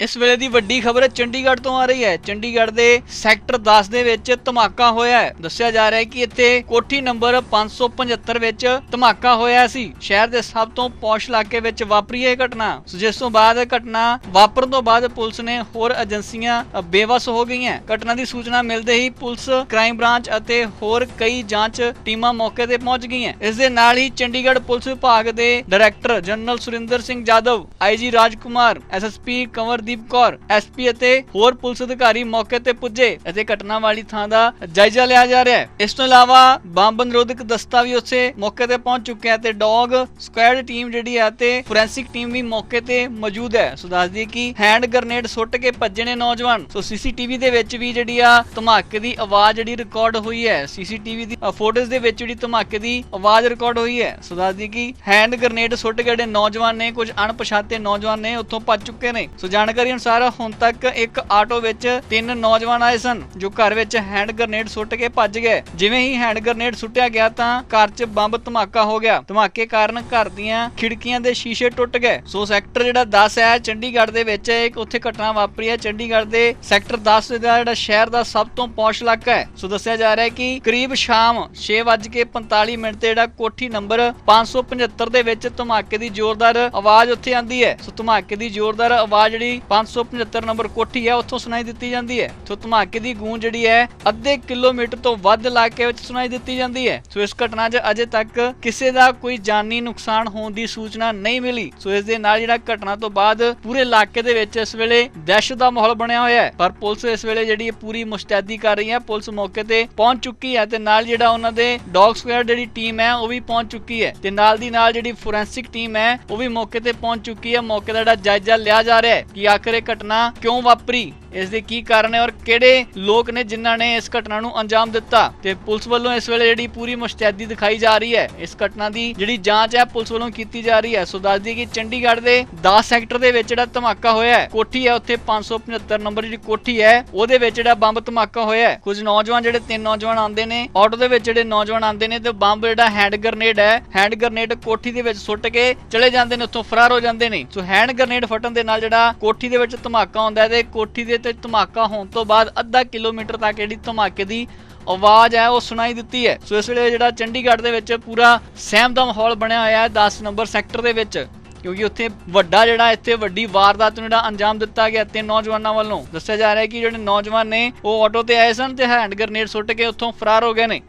ਇਸ ਵੇਲੇ ਦੀ ਵੱਡੀ ਖਬਰ ਚੰਡੀਗੜ੍ਹ ਤੋਂ ਆ ਰਹੀ ਹੈ। ਚੰਡੀਗੜ੍ਹ ਦੇ ਸੈਕਟਰ 10 ਦੇ ਵਿੱਚ ਧਮਾਕਾ ਹੋਇਆ ਹੈ। ਦੱਸਿਆ ਜਾ ਰਿਹਾ ਹੈ ਕਿ ਇੱਥੇ ਕੋਠੀ ਨੰਬਰ 575 ਵਿੱਚ ਧਮਾਕਾ ਹੋਇਆ ਸੀ। ਸ਼ਹਿਰ ਦੇ ਸਭ ਤੋਂ ਪੌਸ਼ ਇਲਾਕੇ ਵਿੱਚ ਵਾਪਰੀ ਇਹ ਘਟਨਾ। ਜਿਸ ਤੋਂ ਬਾਅਦ ਘਟਨਾ ਵਾਪਰਨ ਤੋਂ ਬਾਅਦ ਪੁਲਿਸ ਨੇ ਹੋਰ ਏਜੰਸੀਆਂ ਅ, ਬੇਵਸ ਹੋ ਗਈਆਂ। ਘਟਨਾ ਦੀ ਸੂਚਨਾ ਮਿਲਦੇ ਹੀ ਪੁਲਿਸ ਕ੍ਰਾਈਮ ਬ੍ਰਾਂਚ ਅਤੇ ਹੋਰ ਕਈ ਜਾਂਚ ਟੀਮਾਂ ਮੌਕੇ ਤੇ ਪਹੁੰਚ ਗਈਆਂ। ਇਸ ਦੇ ਨਾਲ ਹੀ ਚੰਡੀਗੜ੍ਹ ਪੁਲਿਸ ਵਿਭਾਗ ਦੇ director general Surinder Singh Jadav IG Rajkumar SSP Kanwardeep Kaur SP ਅਤੇ ਹੋਰ ਪੁਲਿਸ ਅਧਿਕਾਰੀ ਮੌਕੇ ਤੇ ਪੁੱਜੇ ਅਤੇ ਘਟਨਾ ਵਾਲੀ ਥਾਂ ਦਾ ਜਾਇਜ਼ਾ ਲਿਆ ਜਾ ਰਿਹਾ ਹੈ। ਇਸ ਤੋਂ ਇਲਾਵਾ ਬੰਬ ਨਿਰੋਧਕ ਦਸਤਾ ਵੀ ਉੱਥੇ ਮੌਕੇ ਤੇ ਪਹੁੰਚ ਚੁੱਕਿਆ ਤੇ ਡੌਗ ਸਕੁਐਡ ਟੀਮ ਜਿਹੜੀ ਹੈ ਤੇ ਫੋਰੈਂਸਿਕ ਟੀਮ ਵੀ ਮੌਕੇ ਤੇ ਮੌਜੂਦ ਹੈ। ਸੋ ਦੱਸ ਦਈਏ ਕਿ ਹੈਂਡ ਗ੍ਰਨੇਡ ਸੁੱਟ ਕੇ ਭੱਜੇ ਨੇ ਨੌਜਵਾਨ। ਸੋ ਸੀਸੀਟੀਵੀ ਦੇ ਵਿੱਚ ਵੀ ਜਿਹੜੀ ਆ ਧਮਾਕੇ ਦੀ ਆਵਾਜ਼ ਜਿਹੜੀ ਰਿਕਾਰਡ ਹੋਈ ਹੈ, ਸੀਸੀਟੀਵੀ ਦੀ ਫੋਟੋਜ਼ ਦੇ ਵਿੱਚ ਜਿਹੜੀ ਧਮਾਕੇ ਦੀ ਆਵਾਜ਼ ਰਿਕਾਰਡ ਹੋਈ ਹੈ। ਸੋ ਦੱਸ ਦਈਏ ਕਿ ਹੈਂਡ ਗ੍ਰਨੇਡ ਸੁੱਟ ਕੇ ਜਿਹੜੇ ਨੌਜਵਾਨ ਨੇ, ਕੁਝ ਅਣਪਛਾਤੇ ਨੌਜਵਾਨ ਨੇ, ਉੱਥੋਂ ਭੱਜ ਚੁੱਕੇ ਨੇ। ਸੋ ਜਾਣਕਾਰੀ ਅਨੁਸਾਰ ਹੁਣ ਤੱਕ ਇੱਕ ਆਟੋ ਵਿੱਚ ਤਿੰਨ ਨੌਜਵਾਨ ਆਏ ਸਨ, ਜੋ ਘਰ ਵਿੱਚ ਹੈਂਡ ਗ੍ਰਨੇਡ ਸੁੱਟ ਕੇ ਭੱਜ ਗਏ। ਜਿਵੇਂ ਹੀ ਹੈਂਡ ਗ੍ਰਨੇਡ ਸੁੱਟਿਆ ਗਿਆ ਤਾਂ ਘਰ 'ਚ ਬੰਬ ਧਮਾਕਾ ਹੋ ਗਿਆ। ਧਮਾਕੇ ਕਾਰਨ ਘਰ ਦੀਆਂ ਖਿੜਕੀਆਂ ਦੇ ਸ਼ੀਸ਼ੇ ਟੁੱਟ ਗਏ। ਸੋ ਸੈਕਟਰ ਜਿਹੜਾ 10 ਹੈ, ਚੰਡੀਗੜ੍ਹ ਦੇ ਵਿੱਚ ਇੱਕ ਉੱਥੇ ਘਟਨਾ ਵਾਪਰੀ ਹੈ। ਚੰਡੀਗੜ੍ਹ ਦੇ ਸੈਕਟਰ 10 ਦਾ ਜਿਹੜਾ ਸ਼ਹਿਰ ਦਾ ਸਭ ਤੋਂ ਪੌਸ਼ ਇਲਾਕਾ ਹੈ। ਸੋ ਦੱਸਿਆ ਜਾ ਰਿਹਾ ਹੈ ਕਿ ਕਰੀਬ ਸ਼ਾਮ 6:45 ਮਿੰਟ ਤੇ ਜਿਹੜਾ ਕੋਠੀ ਨੰਬਰ 575 ਦੇ ਵਿੱਚ ਧਮਾਕੇ ਦੀ ਜ਼ੋਰਦਾਰ ਆਵਾਜ਼ ਉੱਥੇ ਆਂਦੀ ਹੈ। ਸੋ ਧਮਾਕੇ ਦੀ ਜ਼ੋਰਦਾਰ ਆਵਾਜ਼ ਜਿਹੜੀ 575 ਨੰਬਰ ਕੋਠੀ ਹੈ, ਉੱਥੋਂ ਸੁਣਾਈ ਦਿੱਤੀ ਜਾਂਦੀ ਹੈ। ਸੋ ਧਮਾਕੇ ਦੀ ਗੂੰਜ ਜਿਹੜੀ ਹੈ, ਅੱਧੇ ਕਿਲੋਮੀਟਰ ਤੋਂ ਵੱਧ ਇਲਾਕੇ ਵਿੱਚ ਸੁਣਾਈ ਦਿੱਤੀ ਜਾਂਦੀ ਹੈ। ਸੋ ਇਸ ਘਟਨਾ 'ਚ ਅਜੇ ਤੱਕ ਕਿਸੇ ਦਾ ਕੋਈ ਜਾਨੀ ਨੁਕਸਾਨ ਹੋਣ ਦੀ ਸੂਚਨਾ ਨਹੀਂ ਮਿਲੀ। ਸੋ ਇਸ ਦੇ ਨਾਲ ਜਿਹੜਾ ਘਟਨਾ ਤੋਂ ਬਾਅਦ ਪੂਰੇ ਇਲਾਕੇ ਦੇ ਵਿੱਚ ਇਸ ਵੇਲੇ ਦਹਿਸ਼ਤ ਦਾ ਮਾਹੌਲ ਬਣਿਆ ਹੋਇਆ ਹੈ। ਪਰ ਪੁਲਿਸ ਇਸ ਵੇਲੇ ਜਿਹੜੀ ਪੂਰੀ ਮੁਸਤੈਦੀ ਕਰ ਰਹੀ ਹੈ, ਪੁਲਿਸ ਮੌਕੇ ਤੇ ਪਹੁੰਚ ਚੁੱਕੀ ਹੈ ਤੇ ਨਾਲ ਜਿਹੜਾ ਉਹਨਾਂ ਦੇ ਡੌਗ ਸਕੁਐਡ ਜਿਹੜੀ ਟੀਮ ਹੈ, ਉਹ ਵੀ ਪਹੁੰਚ ਚੁੱਕੀ ਹੈ। ਤੇ ਨਾਲ ਦੀ ਨਾਲ ਜਿਹੜੀ ਫੋਰੈਂਸਿਕ ਟੀਮ ਹੈ, ਉਹ ਵੀ ਮੌਕੇ ਤੇ ਪਹੁੰਚ ਚੁੱਕੀ ਹੈ। ਮੌਕੇ ਦਾ ਜਿਹੜਾ ਜਾਇਜ਼ਾ ਲਿਆ ਜਾ ਰਿਹਾ ਹੈ ਕਿ ਆਖਰ ਇਹ ਘਟਨਾ ਕਿਉਂ ਵਾਪਰੀ? ਇਸ ਦੇ ਕੀ ਕਾਰਨ ਹੈ ਔਰ ਕਿਹੜੇ ਲੋਕ ਨੇ ਜਿਨ੍ਹਾਂ ਨੇ ਇਸ ਘਟਨਾ ਨੂੰ ਅੰਜਾਮ ਦਿੱਤਾ? ਤੇ ਪੁਲਿਸ ਵੱਲੋਂ ਇਸ ਵੇਲੇ ਜਿਹੜੀ ਪੂਰੀ ਮੁਸਤੈਦੀ ਦਿਖਾਈ ਜਾ ਰਹੀ ਹੈ, ਇਸ ਘਟਨਾ ਦੀ ਜਿਹੜੀ ਜਾਂਚ ਹੈ ਪੁਲਿਸ ਵੱਲੋਂ ਕੀਤੀ ਜਾ ਰਹੀ ਹੈ। ਸੋ ਦੱਸ ਦਈਏ ਕਿ ਚੰਡੀਗੜ੍ਹ ਦੇ 10 ਸੈਕਟਰ ਦੇ ਵਿੱਚ ਜਿਹੜਾ ਧਮਾਕਾ ਹੋਇਆ ਹੈ, ਕੋਠੀ ਹੈ ਉੱਥੇ 575 ਨੰਬਰ ਜਿਹੜੀ ਕੋਠੀ ਹੈ, ਉਹਦੇ ਵਿੱਚ ਜਿਹੜਾ ਬੰਬ ਧਮਾਕਾ ਹੋਇਆ ਹੈ। ਕੁਝ ਨੌਜਵਾਨ ਜਿਹੜੇ ਤਿੰਨ ਨੌਜਵਾਨ ਆਉਂਦੇ ਨੇ, ਆਟੋ ਦੇ ਵਿੱਚ ਜਿਹੜੇ ਨੌਜਵਾਨ ਆਉਂਦੇ ਨੇ, ਤੇ ਬੰਬ ਜਿਹੜਾ ਹੈਂਡ ਗ੍ਰਨੇਡ ਹੈ, ਹੈਂਡ ਗ੍ਰਨੇਡ ਕੋਠੀ ਦੇ ਵਿੱਚ ਸੁੱਟ ਕੇ ਚਲੇ ਜਾਂਦੇ ਨੇ, ਉੱਥੋਂ ਫਰਾਰ ਹੋ ਜਾਂਦੇ ਨੇ। ਸੋ ਹੈਂਡ ਗ੍ਰਨੇਡ ਫਟਣ ਦੇ ਨਾਲ ਜਿਹੜਾ ਕੋਠੀ ਦੇ ਵਿੱਚ ਧਮਾਕਾ ਹੁੰਦਾ ਹੈ, ਤੇ ਕੋਠੀ ਦੇ ਤੇ ਧਮਾਕਾ ਹੋਣ ਤੋਂ ਬਾਅਦ ਅੱਧਾ ਕਿਲੋਮੀਟਰ ਤੱਕ ਜਿਹੜੀ ਧਮਾਕੇ ਦੀ ਆਵਾਜ਼ ਹੈ, ਉਹ ਸੁਣਾਈ ਦਿੱਤੀ ਹੈ। ਸੋ ਇਸ ਵੇਲੇ ਜਿਹੜਾ ਚੰਡੀਗੜ੍ਹ ਦੇ ਵਿੱਚ ਪੂਰਾ ਸਹਿਮ ਦਾ ਮਾਹੌਲ ਬਣਿਆ ਹੋਇਆ ਹੈ 10 ਨੰਬਰ ਸੈਕਟਰ ਦੇ ਵਿੱਚ, ਕਿਉਂਕਿ ਉੱਥੇ ਵੱਡਾ ਜਿਹੜਾ ਇੱਥੇ ਵੱਡੀ ਵਾਰਦਾਤ ਨੂੰ ਜਿਹੜਾ ਅੰਜਾਮ ਦਿੱਤਾ ਗਿਆ ਤੇ ਨੌਜਵਾਨਾਂ ਵੱਲੋਂ। ਦੱਸਿਆ ਜਾ ਰਿਹਾ ਹੈ ਕਿ ਜਿਹੜੇ ਨੌਜਵਾਨ ਨੇ, ਉਹ ਆਟੋ ਤੇ ਆਏ ਸਨ ਤੇ ਹੈਂਡ ਗ੍ਰਨੇਡ ਸੁੱਟ ਕੇ ਉੱਥੋਂ ਫਰਾਰ ਹੋ ਗਏ ਨੇ।